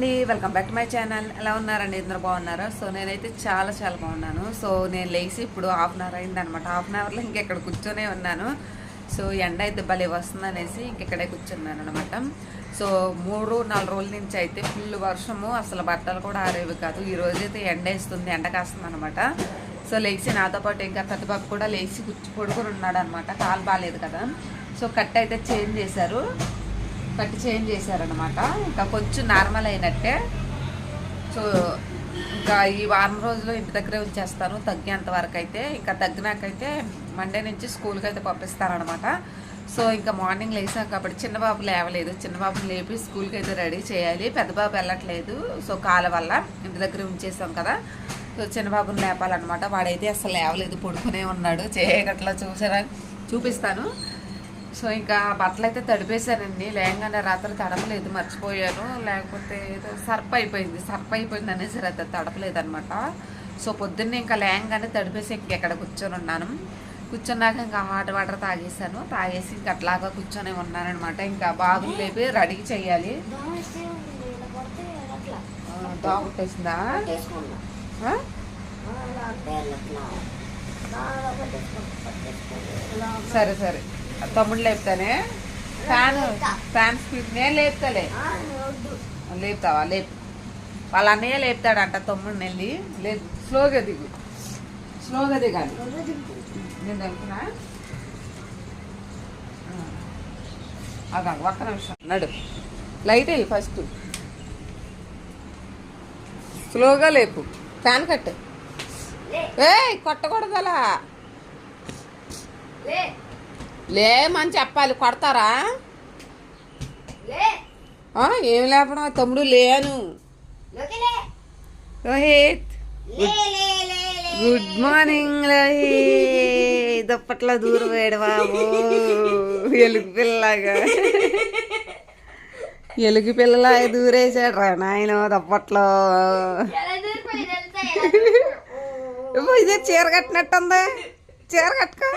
అండి welcome back to my channel. ఎలా ఉన్నారండి? ఇద్దరు బాగున్నారా? సో నేనైతే చాలా చాలా బాగున్నాను. సో నేను లేచి ఇప్పుడు హాఫ్ అన్ అవర్ అయింది అనమాట హాఫ్ అన్ అవర్లో ఇంకెక్కడ కూర్చొనే ఉన్నాను. సో ఎండ అయితే భలే వస్తుంది అనేసి ఇంకెక్కడే కూర్చున్నాను అనమాట సో మూడు నాలుగు రోజుల నుంచి అయితే ఫుల్ వర్షము. అసలు బట్టలు కూడా ఆరేవి కాదు. ఈ రోజైతే అయితే ఎండ వేస్తుంది ఎండ కాస్తుంది అనమాట సో లేచి నాతో పాటు ఇంకా పెద్దబాబు కూడా లేచి కూర్చు పడుకుని ఉన్నాడు అనమాట కాలు బాగాలేదు కదా. సో కట్ అయితే చేంజ్ చేశారు. కట్ చేంజ్ చేశారనమాట ఇంకా కొంచెం నార్మల్ అయినట్టే. సో ఇంకా ఈ వారం రోజులు ఇంటి దగ్గరే ఉంచేస్తాను. తగ్గేంత వరకు అయితే ఇంకా తగ్గినాకైతే మండే నుంచి స్కూల్కి అయితే పంపిస్తారనమాట సో ఇంకా మార్నింగ్ లేసాం కాబట్టి చిన్నబాబు లేవలేదు. చిన్నబాబుని లేపి స్కూల్కి అయితే రెడీ చేయాలి. పెద్దబాబు వెళ్ళట్లేదు. సో కాల వల్ల ఇంటి దగ్గర ఉంచేసాం కదా. సో చిన్నబాబుని లేపాలన్నమాట. వాడైతే అసలు లేవలేదు. పడుకునే ఉన్నాడు. చేయగట్ల చూసారా? చూపిస్తాను. సో ఇంకా బట్టలు అయితే తడిపేశానండి లేయంగానే రాత్రి తడపలేదు మర్చిపోయాను లేకపోతే ఏదో సర్ప్ అయిపోయింది సర్ప్ అయిపోయింది అనేసి అయితే తడపలేదు అనమాట సో పొద్దున్నే ఇంకా లేయంగానే తడిపేసి ఇంకెక్కడ కూర్చొని ఉన్నాను కూర్చున్నాక ఇంకా హాట్ వాటర్ తాగేసాను తాగేసి ఇంకా అట్లాగా కూర్చొని ఉన్నానమాట ఇంకా బాబుని లేపి రెడీ చేయాలి దోమేస్తే ఉంది, ఇలా కొడితే అట్లా. ఆ, దోమ కొట్టేసిందా పట్టేసుకున్నా. ఆ? ఆ, ఇలా అంటే అట్లా. బాగా పట్టేసుకున్నా, పట్టేసుకున్నా. ఇలా సరే సరే తమ్ముడు లేపుతానే? ఫ్యాన్ ఫ్యాన్ స్పీడ్ నేను లేపుతాలే. లేపుతావా? లేపు. వాళ్ళ అన్నయ్య లేపుతాడంట తమ్ముడిని వెళ్ళి లేదు స్లోగా దిగు. స్లోగా దిగాలి. నేను అనుకున్నా అదా ఒక్క నిమిషం. నడు. లైట్ అయ్యి ఫస్ట్. స్లోగా లేపు. ఫ్యాన్ కట్టు. లే, ఏయ్ కొట్టకూడదు అలా లే, లేమని చెప్పాలి కొడతారా? ఏం లేపడం? తమ్ముడు లేను. రోహిత్. Good morning Rohit. దుప్పట్లో దూరం వేడు బాబు. ఎలుగు పిల్లగా ఎలుగు పిల్లలా దూరేసాడు రా నాయన దుప్పట్లో. ఇదే చీర కట్టినట్టుందా. చీర కట్టుకో.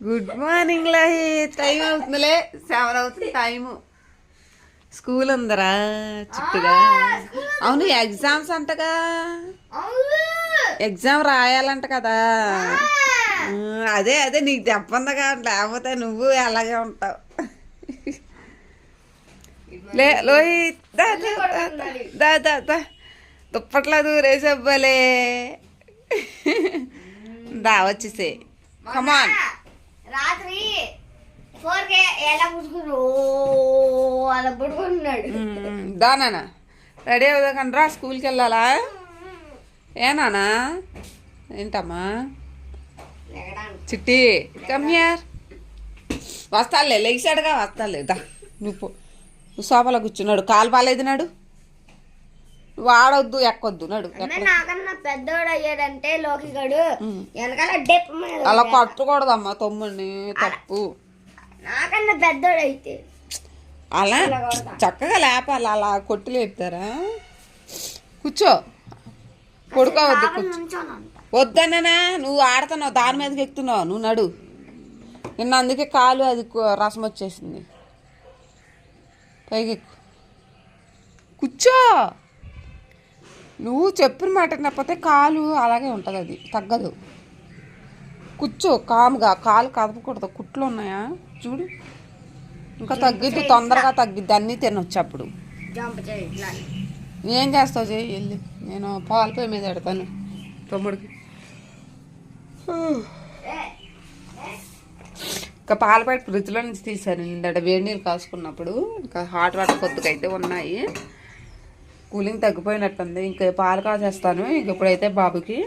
గుడ్ మార్నింగ్ లహి టైం అవుతుందిలే. సెవెన్ అవుతుంది టైము స్కూల్ ఉందరా చుట్టుగా. అవును ఎగ్జామ్స్ అంటగా. ఎగ్జామ్ రాయాలంట కదా. అదే అదే నీకు చెప్పందగా. లేకపోతే నువ్వు అలాగే ఉంటావు. లే లోహిత్ దా దా, దా, దుప్పట్లో దూరేసవ్వలే దా వచ్చేసే కమాన్ రాత్రి ఫోర్ కే ఎలా పుచ్చుకుని ఓ అలా పడుకుంటున్నాడు దా నాన్న. రెడీ అవుదాకని రా స్కూల్కి వెళ్ళాలా ఏ నానా ఏంటమ్మా? చిట్టి కమ్యార్ వస్తాలే లెగిసాడుగా వస్తాలే. దా నువ్వు సోఫాలో కూర్చున్నాడు. కాలు బాగాలేదు నాడు. నువ్వు ఆడొద్దు ఎక్కొద్దు నడు నాకన్నా పెద్దోడు అయ్యాడంటే వెనకాల డెప్ అలా కొట్టకూడదమ్మా తమ్ముడిని తప్పు. నాకన్నా పెద్దోడు అయితే అలా చక్కగా లేపాలి అలా కొట్టి లేపుతారా కూర్చో. పడుకోవద్దు కూర్చో. వద్దన్నా నువ్వు ఆడుతున్నావు దాని మీదకి ఎక్కుతున్నావు నువ్వు నడు. నిన్న అందుకే కాలు అది రసం వచ్చేసింది. పైకి కూర్చో. నువ్వు చెప్పిన మాట వినకపోతే కాలు అలాగే ఉంటుంది అది తగ్గదు. కూర్చో కాముగా కాలు కదపకూడదు కుట్లు ఉన్నాయా? చూడు. ఇంకా తగ్గిద్ది తొందరగా తగ్గిద్ది అన్నీ తినొచ్చు అప్పుడు. ఏం చేస్తావు చేయి వెళ్ళి. నేను పాల పొయ్యి మీద పెడతాను తమ్ముడికి. ఇంకా పాల ప్యాకెట్ ఫ్రిడ్జ్లో నుంచి తీశాను. నిందట వేడి నీళ్ళు కాసుకున్నప్పుడు. ఇంకా హాట్ వాటర్ కొద్దిగా అయితే ఉన్నాయి. కూలింగ్ తగ్గిపోయినట్టుంది. ఇంకా పాలు కాసేస్తాను. ఇంక ఇప్పుడైతే బాబుకి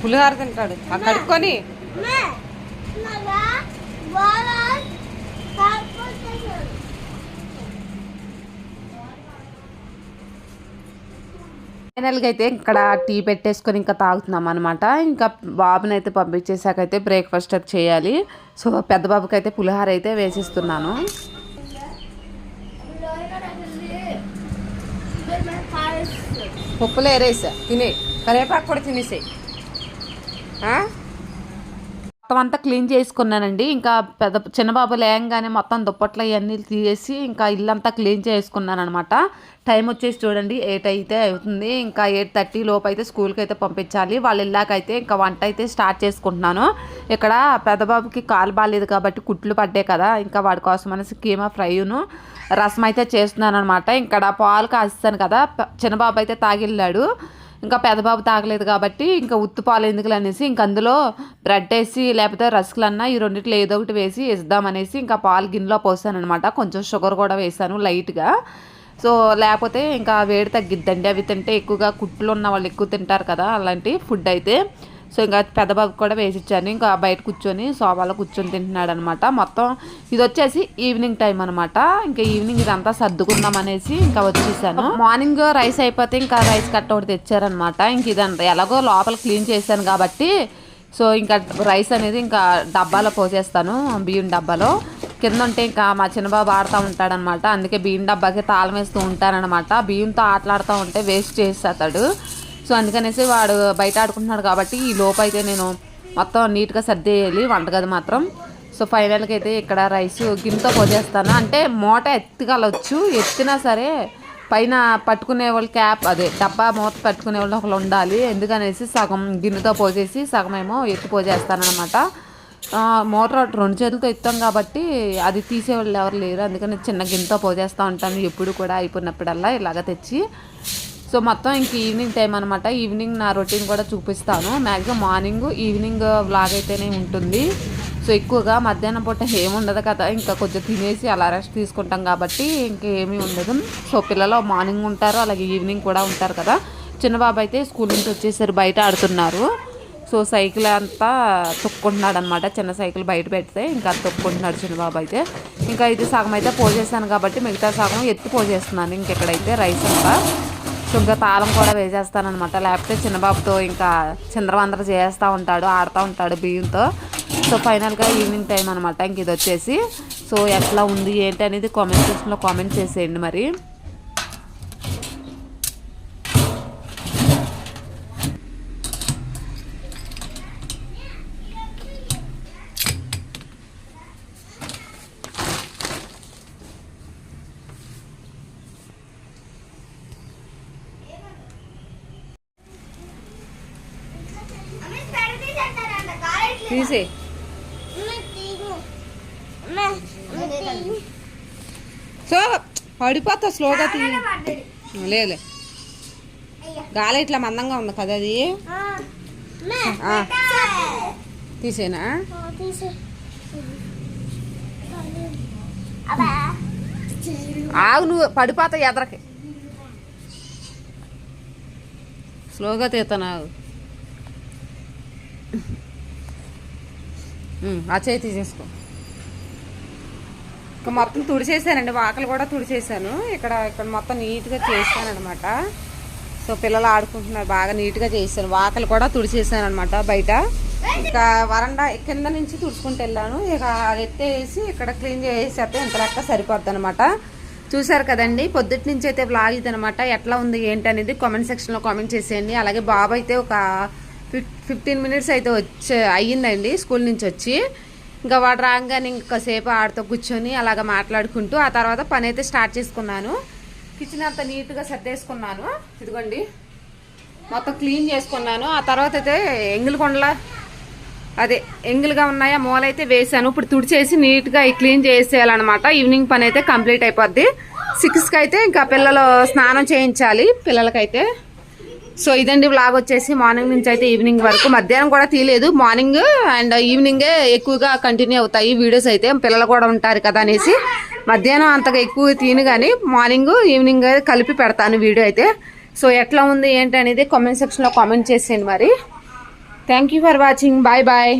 పులిహార తింటాడు. ఆ కడుక్కొని మే నాగా బాగా కాకపోతే ఫైనల్గా అయితే ఇక్కడ టీ పెట్టేసుకొని ఇంకా తాగుతున్నాం అనమాట ఇంకా బాబుని అయితే పంపించేసాకైతే బ్రేక్ఫాస్ట్ అది చేయాలి. సో పెద్ద బాబుకి అయితే పులిహార అయితే వేసిస్తున్నాను. పప్పులు ఏరేసా తినే. కరేపాకు కూడా తినేసాయి. మొత్తం అంతా క్లీన్ చేసుకున్నానండి. ఇంకా పెద్ద చిన్నబాబు లేయంగానే మొత్తం దుప్పట్లు అవన్నీ తీసేసి ఇంకా ఇల్లంతా క్లీన్ చేసుకున్నాను అనమాట టైం వచ్చేసి చూడండి ఎయిట్ అయితే అవుతుంది. ఇంకా ఎయిట్ థర్టీ లోపు అయితే స్కూల్కి అయితే పంపించాలి. వాళ్ళు ఇల్లాకైతే ఇంకా వంట అయితే స్టార్ట్ చేసుకుంటున్నాను. ఇక్కడ పెద్దబాబుకి కాలు బాగాలేదు కాబట్టి కుట్లు పడ్డాయి కదా ఇంకా వాడి కోసం అనేసి కీమా ఫ్రైను రసం అయితే చేస్తున్నాను అనమాట ఇక్కడ పాలు కాస్తాను కదా చిన్నబాబు అయితే తాగిల్లాడు ఇంకా పెదబాబు తాగలేదు కాబట్టి ఇంకా ఉత్తు పాలు ఎందుకులు అనేసి ఇంకా అందులో బ్రెడ్ వేసి లేకపోతే రస్కులన్నా ఈ రెండిట్లో ఏదో ఒకటి వేసి ఇద్దామనేసి ఇంకా పాలు గిన్నెలో పోసాను అనమాట కొంచెం షుగర్ కూడా వేసాను లైట్గా. సో లేకపోతే ఇంకా వేడి తగ్గిద్దండి. అవి తింటే ఎక్కువగా కుట్లు ఉన్న వాళ్ళు ఎక్కువ తింటారు కదా అలాంటి ఫుడ్ అయితే. సో ఇంకా పెద్దబాబు కూడా వేసి ఇచ్చాను ఇంకా బయట కూర్చొని సోఫాలో కూర్చొని తింటున్నాడు అనమాట మొత్తం ఇది వచ్చేసి ఈవినింగ్ టైం అనమాట. ఇంకా ఈవినింగ్ ఇదంతా సర్దుకుందాం అనేసి ఇంకా వచ్చేసాను. మార్నింగ్ రైస్ అయిపోతే ఇంకా రైస్ కట్ట ఒకటి తెచ్చారనమాట. ఇంక ఇదంతా ఎలాగో లోపల క్లీన్ చేశాను కాబట్టి. సో ఇంకా రైస్ అనేది ఇంకా డబ్బాలో పోసేస్తాను బియ్యం డబ్బాలో. కింద ఉంటే ఇంకా మా చిన్నబాబు ఆడుతూ ఉంటాడనమాట. అందుకే బియ్యం డబ్బాకి తాళం వేస్తూ ఉంటానన్నమాట బియ్యంతో ఆటలాడుతూ ఉంటే వేస్ట్ చేసేస్తాడు. సో అందుకనేసి వాడు బయట ఆడుకుంటున్నాడు కాబట్టి ఈ లోపు అయితే నేను మొత్తం నీట్గా సర్దేయాలి వంటగది మాత్రం. సో ఫైనల్గా అయితే ఇక్కడ రైస్ గిన్నెతో పోసేస్తాను. అంటే మూట ఎత్తుగలవచ్చు ఎత్తినా సరే పైన పట్టుకునే వాళ్ళు క్యాప్ అదే డబ్బా మూత పట్టుకునే వాళ్ళు ఒకళ్ళు ఉండాలి. ఎందుకనేసి సగం గిన్నెతో పోసేసి సగం ఏమో ఎత్తి పోసేస్తాను అనమాట మోటార్ రెండు చేతులతో ఎత్తాం కాబట్టి అది తీసేవాళ్ళు ఎవరు లేరు. అందుకని చిన్న గిన్నెతో పోసేస్తూ ఉంటాను. ఎప్పుడు కూడా అయిపోయినప్పుడల్లా ఇలాగ తెచ్చి. సో మొత్తం ఇంక ఈవినింగ్ టైం అనమాట ఈవినింగ్ నా రొటీన్ కూడా చూపిస్తాను. మ్యాక్సిమం మార్నింగ్ ఈవినింగ్ వ్లాగ్ అయితేనే ఉంటుంది. సో ఎక్కువగా మధ్యాహ్నం పూట ఏముండదు కదా. ఇంకా కొంచెం తినేసి అలా రెస్ట్ తీసుకుంటాం కాబట్టి ఇంకేమీ ఉండదు. సో పిల్లలు మార్నింగ్ ఉంటారు అలాగే ఈవినింగ్ కూడా ఉంటారు కదా. చిన్న బాబు అయితే స్కూల్ నుంచి వచ్చేసరి బయట ఆడుతున్నారు. సో సైకిల్ అంతా తొక్కుంటున్నాడు అనమాట చిన్న సైకిల్ బయట పెడితే ఇంకా అది తొక్కుంటున్నాడు చిన్న బాబు అయితే. ఇంకా ఇది సగం అయితే పోసేసాను కాబట్టి మిగతా సగం ఎత్తి పోసేస్తున్నాను. ఇంకెక్కడైతే రైస్ అంతా. సో ఇంకా తాళం కూడా వేసేస్తానమాట లేకపోతే చిన్నబాబుతో ఇంకా చిందరవందర చేస్తూ ఉంటాడు ఆడుతూ ఉంటాడు బియ్యంతో. సో ఫైనల్గా ఈవినింగ్ టైం అనమాట ఇంక ఇది వచ్చేసి. సో ఎట్లా ఉంది ఏంటి అనేది కామెంట్ సెక్షన్లో కామెంట్ చేసేయండి మరి. తీసే సో పడిపోతా స్లోగా తీ లేలే గాలి ఇట్లా మందంగా ఉంది కదా అది. తీసేనా? ఆగు నువ్వు పడిపోతా ఎదరకి. స్లోగా తీస్తాను ఆగు ఆ చేయి తీసేసుకో. ఇక మొత్తం తుడిచేసానండి వాకలు కూడా తుడిచేసాను. ఇక్కడ ఇక్కడ మొత్తం నీట్గా చేశాను అనమాట సో పిల్లలు ఆడుకుంటున్నారు బాగా నీట్గా చేశాను వాకలు కూడా తుడిచేసాను అనమాట బయట. ఇంకా వరండా కింద నుంచి తుడుచుకుంటూ వెళ్ళాను. ఇక అది ఎత్తేసి ఇక్కడ క్లీన్ చేసేస్తే ఇంత లెక్క సరిపోద్ది అనమాట చూసారు కదండి పొద్దుటి నుంచి అయితే బ్లాగ్ ఇది అనమాట ఎట్లా ఉంది ఏంటి అనేది కామెంట్ సెక్షన్లో కామెంట్ చేసేయండి. అలాగే బాబు అయితే ఒక ఫిఫ్టీన్ మినిట్స్ అయితే వచ్చే అయ్యిందండి స్కూల్ నుంచి వచ్చి. ఇంకా వాడు రాగానే ఇంకసేపు ఆడితో కూర్చొని అలాగ మాట్లాడుకుంటూ ఆ తర్వాత పని అయితే స్టార్ట్ చేసుకున్నాను. కిచెన్ అంతా నీట్గా సర్దేసుకున్నాను. ఇదిగోండి. మొత్తం క్లీన్ చేసుకున్నాను. ఆ తర్వాత అయితే ఎంగిల్ కొండల అదే ఎంగిల్గా ఉన్నాయా మూల అయితే వేసాను ఇప్పుడు తుడిచేసి నీట్గా క్లీన్ చేసేయాలన్నమాట. ఈవినింగ్ పని అయితే కంప్లీట్ అయిపోద్ది. సిక్స్కి అయితే ఇంకా పిల్లలు స్నానం చేయించాలి పిల్లలకైతే. సో ఇదండి బ్లాగ్ వచ్చేసి మార్నింగ్ నుంచి అయితే ఈవినింగ్ వరకు. మధ్యాహ్నం కూడా తీయలేదు. మార్నింగ్ అండ్ ఈవినింగే ఎక్కువగా కంటిన్యూ అవుతాయి వీడియోస్ అయితే. పిల్లలు కూడా ఉంటారు కదా అనేసి. మధ్యాహ్నం అంతగా ఎక్కువ తీను కానీ మార్నింగ్ ఈవినింగ్ కలిపి పెడతాను వీడియో అయితే. సో ఎట్లా ఉంది ఏంటి అనేది కామెంట్ సెక్షన్లో కామెంట్ చేసేయండి మరి. Thank you for watching bye bye